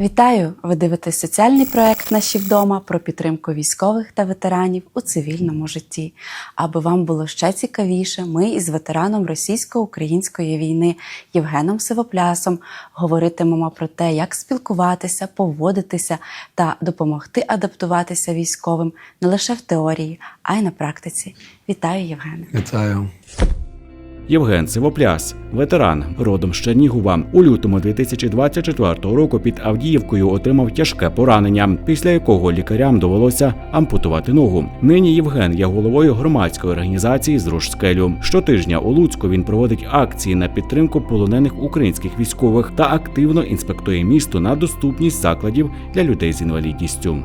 Вітаю! Ви дивитесь соціальний проект Наші вдома про підтримку військових та ветеранів у цивільному житті. Аби вам було ще цікавіше, ми із ветераном російсько-української війни Євгеном Сивоплясом говоритимемо про те, як спілкуватися, поводитися та допомогти адаптуватися військовим не лише в теорії, а й на практиці. Вітаю, Євгене! Вітаю. Євген Сивопляс, ветеран, родом з Чернігова. У лютому 2024 року під Авдіївкою отримав тяжке поранення, після якого лікарям довелося ампутувати ногу. Нині Євген є головою громадської організації «Зруш скелю». Щотижня у Луцьку він проводить акції на підтримку полонених українських військових та активно інспектує місто на доступність закладів для людей з інвалідністю.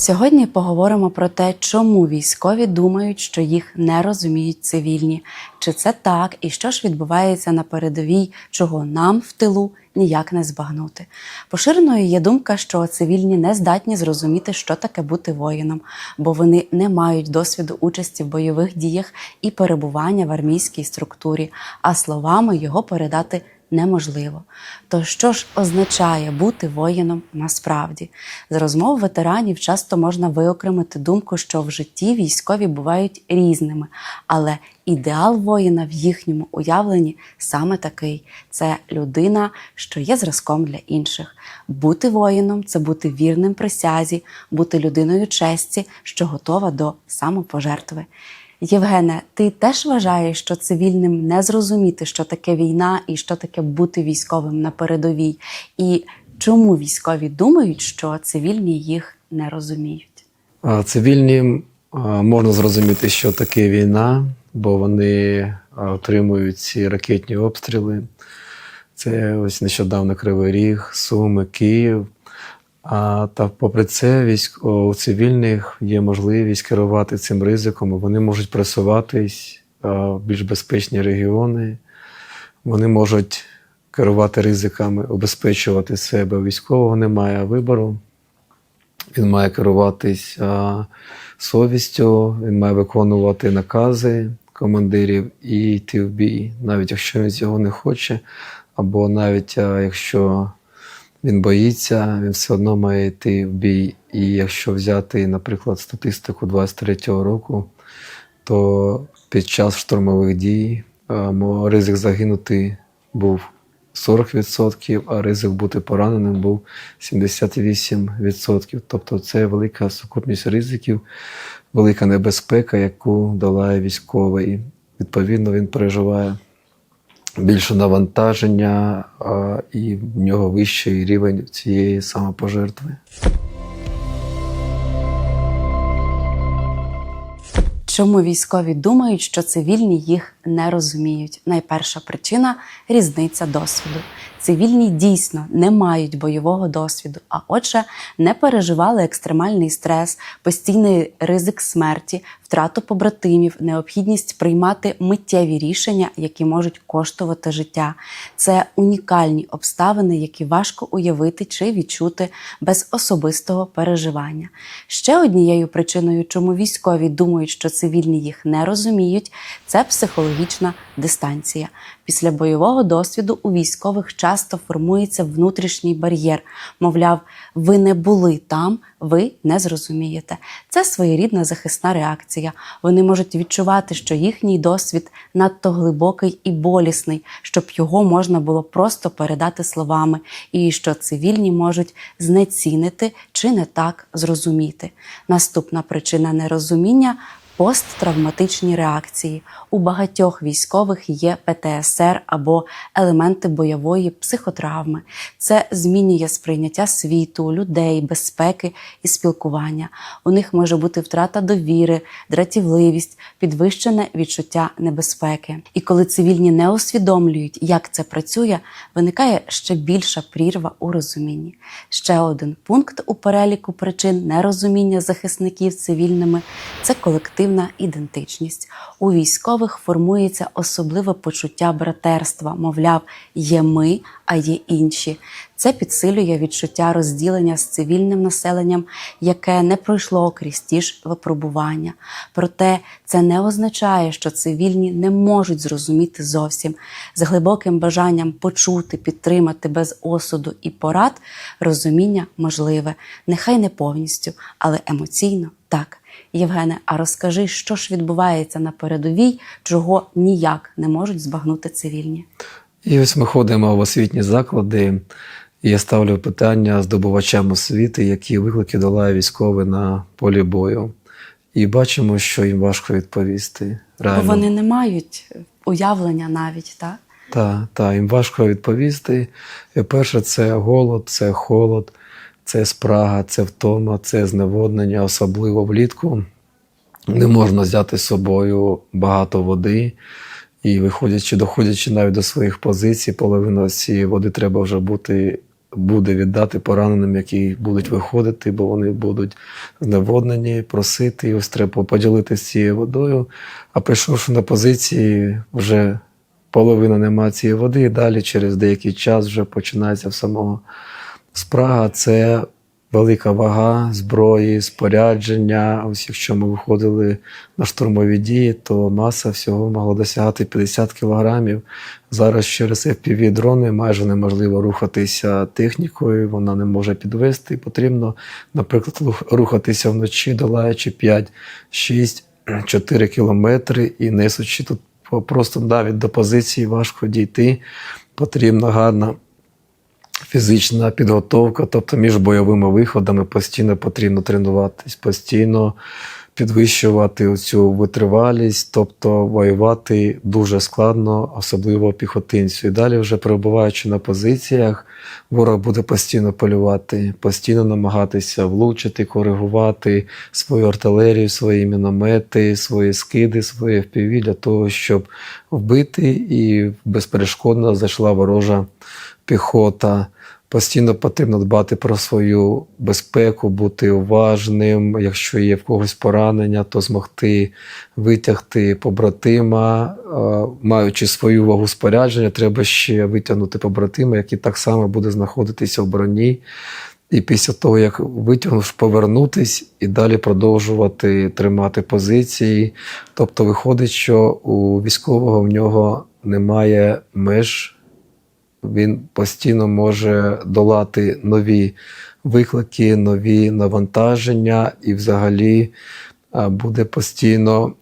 Сьогодні поговоримо про те, чому військові думають, що їх не розуміють цивільні, чи це так, і що ж відбувається на передовій, чого нам в тилу ніяк не збагнути. Поширеною є думка, що цивільні не здатні зрозуміти, що таке бути воїном, бо вони не мають досвіду участі в бойових діях і перебування в армійській структурі, а словами його передати неможливо. То що ж означає бути воїном насправді? З розмов ветеранів часто можна виокремити думку, що в житті військові бувають різними, але ідеал воїна в їхньому уявленні саме такий: це людина, що є зразком для інших. Бути воїном це бути вірним присязі, бути людиною честі, що готова до самопожертви. Євгене, ти теж вважаєш, що цивільним не зрозуміти, що таке війна і що таке бути військовим на передовій? І чому військові думають, що цивільні їх не розуміють? А Цивільні можна зрозуміти, що таке війна, бо вони отримують ці ракетні обстріли. Це ось нещодавно Кривий Ріг, Суми, Київ. А та попри це, військ... у цивільних є можливість керувати цим ризиком. Вони можуть просуватись а, в більш безпечні регіони. Вони можуть керувати ризиками, обезпечувати себе. Військового немає вибору. Він має керуватись совістю, він має виконувати накази командирів і йти в бій, навіть якщо він цього не хоче, або навіть якщо він боїться, він все одно має йти в бій. І якщо взяти, наприклад, статистику 23-го року, то під час штурмових дій мо- ризик загинути був 40%, а ризик бути пораненим був 78%. Тобто це велика сукупність ризиків, велика небезпека, яку долає військовий. Відповідно, він переживає більше навантаження, а, і в нього вищий рівень цієї самопожертви. Чому військові думають, що цивільні їх не розуміють? Найперша причина різниця досвіду. Цивільні дійсно не мають бойового досвіду, а отже, не переживали екстремальний стрес, постійний ризик смерті, втрату побратимів, необхідність приймати миттєві рішення, які можуть коштувати життя. Це унікальні обставини, які важко уявити чи відчути без особистого переживання. Ще однією причиною, чому військові думають, що цивільні їх не розуміють, це психологічна дистанція. Після бойового досвіду у військових часто формується внутрішній бар'єр. Мовляв, ви не були там, ви не зрозумієте. Це своєрідна захисна реакція. Вони можуть відчувати, що їхній досвід надто глибокий і болісний, щоб його можна було просто передати словами, і що цивільні можуть знецінити чи не так зрозуміти. Наступна причина нерозуміння посттравматичні реакції. У багатьох військових є ПТСР або елементи бойової психотравми. Це змінює сприйняття світу, людей, безпеки і спілкування. У них може бути втрата довіри, дратівливість, підвищене відчуття небезпеки. І коли цивільні не усвідомлюють, як це працює, виникає ще більша прірва у розумінні. Ще один пункт у переліку причин нерозуміння захисників цивільними це колективна ідентичність. У військових формується особливе почуття братерства, мовляв, є ми, а є інші. Це підсилює відчуття розділення з цивільним населенням, яке не пройшло крізь ті ж випробування. Проте це не означає, що цивільні не можуть зрозуміти зовсім з глибоким бажанням почути, підтримати без осуду і порад. Розуміння можливе, нехай не повністю, але емоційно так. Євгене, а розкажи, що ж відбувається на передовій, чого ніяк не можуть збагнути цивільні? І ось ми ходимо в освітні заклади, і я ставлю питання здобувачам освіти, які виклики долає військовий на полі бою. І бачимо, що їм важко відповісти. Реально. Бо вони не мають уявлення навіть, так? Так, так, їм важко відповісти. І перше, це голод, це холод, це спрага, це втома, це зневоднення, особливо влітку. Не можна взяти з собою багато води. І виходячи, доходячи навіть до своїх позицій, половина цієї води треба вже бути, буде віддати пораненим, які будуть виходити, бо вони будуть зневоднені, просити. І ось треба поділитися цією водою. А прийшовши на позиції, вже половина нема цієї води, і далі через деякий час вже починається в самого спрага. Це велика вага зброї, спорядження. Ось якщо ми виходили на штурмові дії, то маса всього могла досягати 50 кілограмів. Зараз через fpv дрони майже неможливо рухатися технікою, вона не може підвести. Потрібно, наприклад, рухатися вночі, долаючи 5, 6, 4 кілометри і несучи тут просто навіть до позиції важко дійти. Потрібна гарна фізична підготовка, тобто між бойовими виходами постійно потрібно тренуватись, постійно підвищувати цю витривалість, тобто воювати дуже складно, особливо піхотинцю. І далі, вже перебуваючи на позиціях, ворог буде постійно полювати, постійно намагатися влучити, коригувати свою артилерію, свої міномети, свої скиди, свої FPV для того, щоб вбити і безперешкодно зайшла ворожа піхота. Постійно потрібно дбати про свою безпеку, бути уважним. Якщо є в когось поранення, то змогти витягти побратима, Е, маючи свою вагу спорядження, треба ще витягнути побратима, який так само буде знаходитися в броні. І після того, як витягнув, повернутись і далі продовжувати тримати позиції. Тобто виходить, що у військового в нього немає меж він постійно може долати нові виклики, нові навантаження, і взагалі буде постійно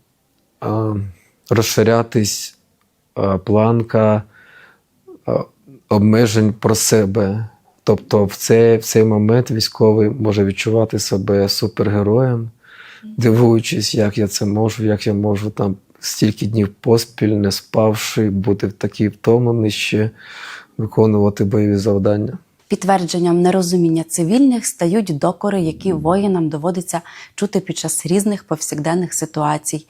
розширятись планка обмежень про себе. Тобто в цей, в цей момент військовий може відчувати себе супергероєм, дивуючись, як я це можу, як я можу там стільки днів поспіль, не спавши, бути в такій втомлений ще виконувати бойові завдання. Підтвердженням нерозуміння цивільних стають докори, які воїнам доводиться чути під час різних повсякденних ситуацій.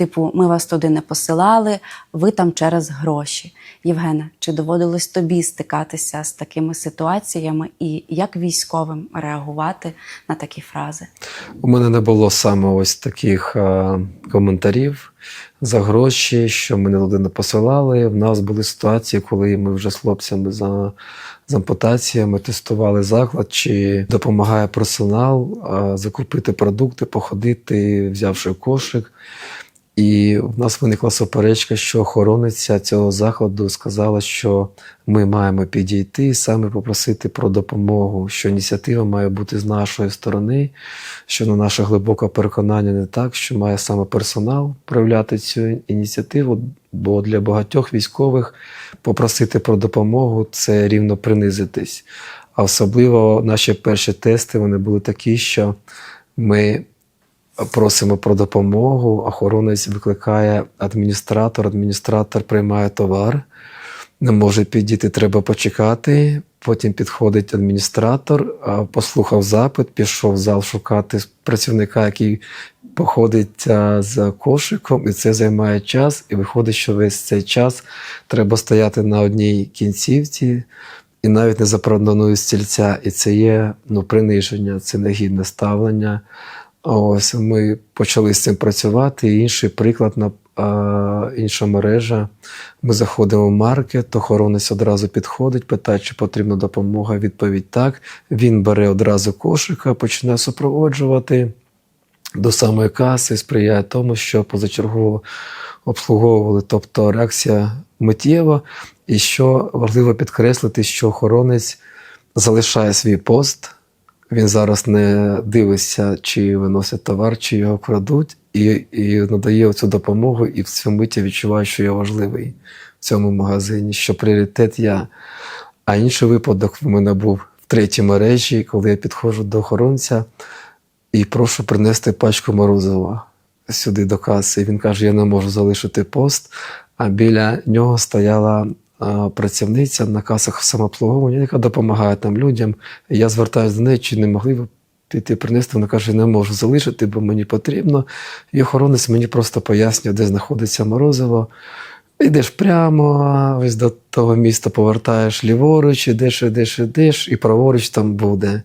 Типу, ми вас туди не посилали, ви там через гроші. Євгена, чи доводилось тобі стикатися з такими ситуаціями і як військовим реагувати на такі фрази? У мене не було саме ось таких а, коментарів за гроші, що мене туди не посилали. В нас були ситуації, коли ми вже з хлопцями за, з ампутаціями тестували заклад, чи допомагає персонал а, закупити продукти, походити, взявши кошик. І в нас виникла суперечка, що охорониця цього закладу сказала, що ми маємо підійти і саме попросити про допомогу, що ініціатива має бути з нашої сторони, що на наше глибоке переконання не так, що має саме персонал проявляти цю ініціативу, бо для багатьох військових попросити про допомогу це рівно принизитись. А особливо наші перші тести вони були такі, що ми просимо про допомогу, охоронець викликає адміністратор, адміністратор приймає товар, не може підійти, треба почекати. Потім підходить адміністратор, послухав запит, пішов в зал шукати працівника, який походить за кошиком, і це займає час. І виходить, що весь цей час треба стояти на одній кінцівці і навіть не запроданою стільця. І це є ну, приниження, це негідне ставлення. Ось ми почали з цим працювати. І інший приклад на е, інша мережа. Ми заходимо в маркет, охоронець одразу підходить, питає, чи потрібна допомога. Відповідь так. Він бере одразу кошика, починає супроводжувати до самої каси, сприяє тому, що позачергово обслуговували. Тобто реакція миттєва. І що важливо підкреслити, що охоронець залишає свій пост. Він зараз не дивиться, чи виносять товар, чи його крадуть, і, і надає цю допомогу, і в цю миті відчуває, що я важливий в цьому магазині, що пріоритет я. А інший випадок в мене був в третій мережі, коли я підходжу до охоронця і прошу принести пачку морозива сюди до каси. Він каже: Я не можу залишити пост. А біля нього стояла працівниця на касах самообслуговування, яка допомагає там людям. Я звертаюся до неї, чи не могли б піти принести. Вона каже, не можу залишити, бо мені потрібно. І охоронець мені просто пояснює, де знаходиться морозиво. Йдеш прямо, ось до того міста повертаєш ліворуч, ідеш, ідеш, ідеш, і праворуч там буде.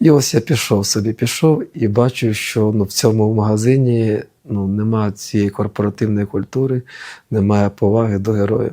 І ось я пішов собі, пішов і бачу, що ну, в цьому магазині ну, немає цієї корпоративної культури, немає поваги до героїв.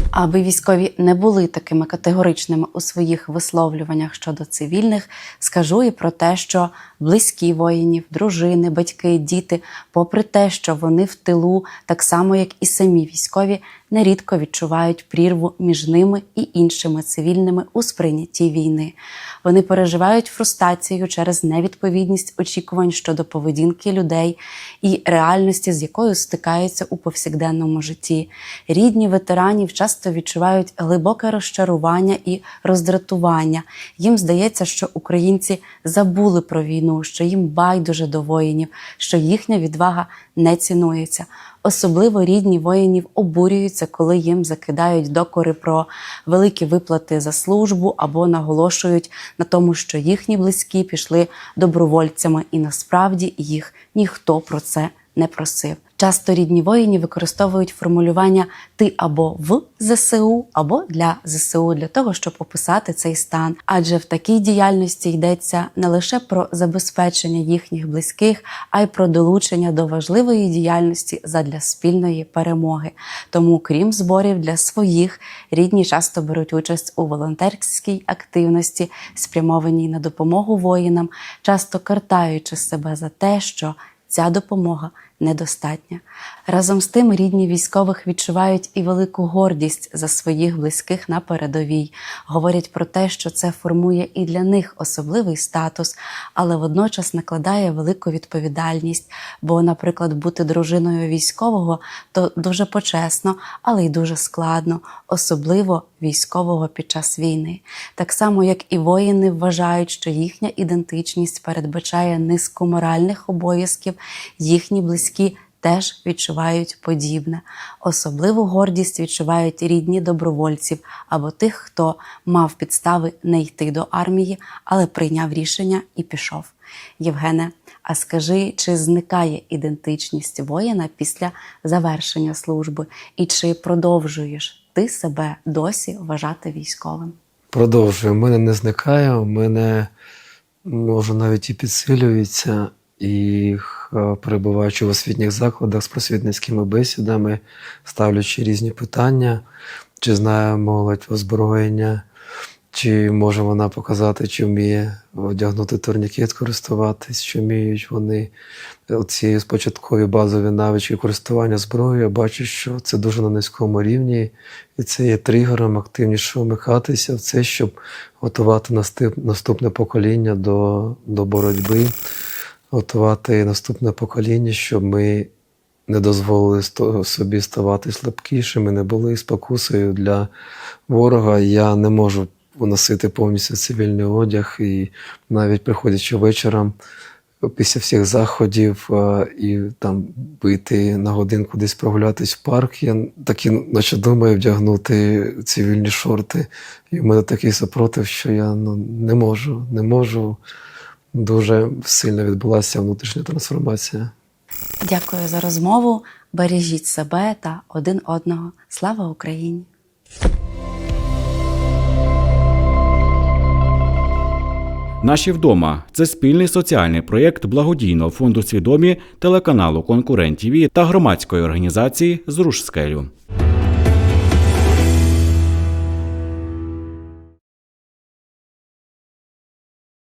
Аби військові не були такими категоричними у своїх висловлюваннях щодо цивільних, скажу і про те, що близькі воїнів, дружини, батьки, діти, попри те, що вони в тилу, так само як і самі військові, нерідко відчувають прірву між ними і іншими цивільними у сприйнятті війни. Вони переживають фрустрацію через невідповідність очікувань щодо поведінки людей і реальності, з якою стикаються у повсякденному житті. Рідні ветеранів часто відчувають глибоке розчарування і роздратування. Їм здається, що українці забули про війну, що їм байдуже до воїнів, що їхня відвага не цінується. Особливо рідні воїнів обурюються, коли їм закидають докори про великі виплати за службу або наголошують на тому, що їхні близькі пішли добровольцями, і насправді їх ніхто про це не просив. Часто рідні воїні використовують формулювання ти або в ЗСУ, або для ЗСУ для того, щоб описати цей стан. Адже в такій діяльності йдеться не лише про забезпечення їхніх близьких, а й про долучення до важливої діяльності задля спільної перемоги. Тому, крім зборів для своїх, рідні часто беруть участь у волонтерській активності, спрямованій на допомогу воїнам, часто картаючи себе за те, що ця допомога недостатня. Разом з тим рідні військових відчувають і велику гордість за своїх близьких на передовій. Говорять про те, що це формує і для них особливий статус, але водночас накладає велику відповідальність. Бо, наприклад, бути дружиною військового то дуже почесно, але й дуже складно, особливо військового під час війни. Так само, як і воїни вважають, що їхня ідентичність передбачає низку моральних обов'язків, їхні близькі теж відчувають подібне. Особливу гордість відчувають рідні добровольців або тих, хто мав підстави не йти до армії, але прийняв рішення і пішов. Євгене, а скажи, чи зникає ідентичність воїна після завершення служби, і чи продовжуєш ти себе досі вважати військовим? Продовжую. Мене не зникає, мене може навіть і підсилюється, і е, перебуваючи в освітніх закладах з просвітницькими бесідами, ставлячи різні питання, чи знає молодь озброєння, чи може вона показати, чи вміє одягнути турнікет, користуватись, чи вміють вони ці спочаткові базові навички користування зброєю. Я бачу, що це дуже на низькому рівні, і це є тригером активніше вмикатися в це, щоб готувати наступне покоління до, до боротьби, готувати наступне покоління, щоб ми не дозволили собі ставати слабкішими, не були спокусою для ворога. Я не можу носити повністю цивільний одяг, і навіть приходячи вечором після всіх заходів і там вийти на годинку десь прогулятись в парк, я таки, наче думаю, вдягнути цивільні шорти. І в мене такий супротив, що я ну, не можу, не можу. Дуже сильно відбулася внутрішня трансформація. Дякую за розмову. Бережіть себе та один одного. Слава Україні! Наші вдома це спільний соціальний проєкт благодійного фонду свідомі телеканалу Конкурент ТВ та громадської організації Зруш скелю.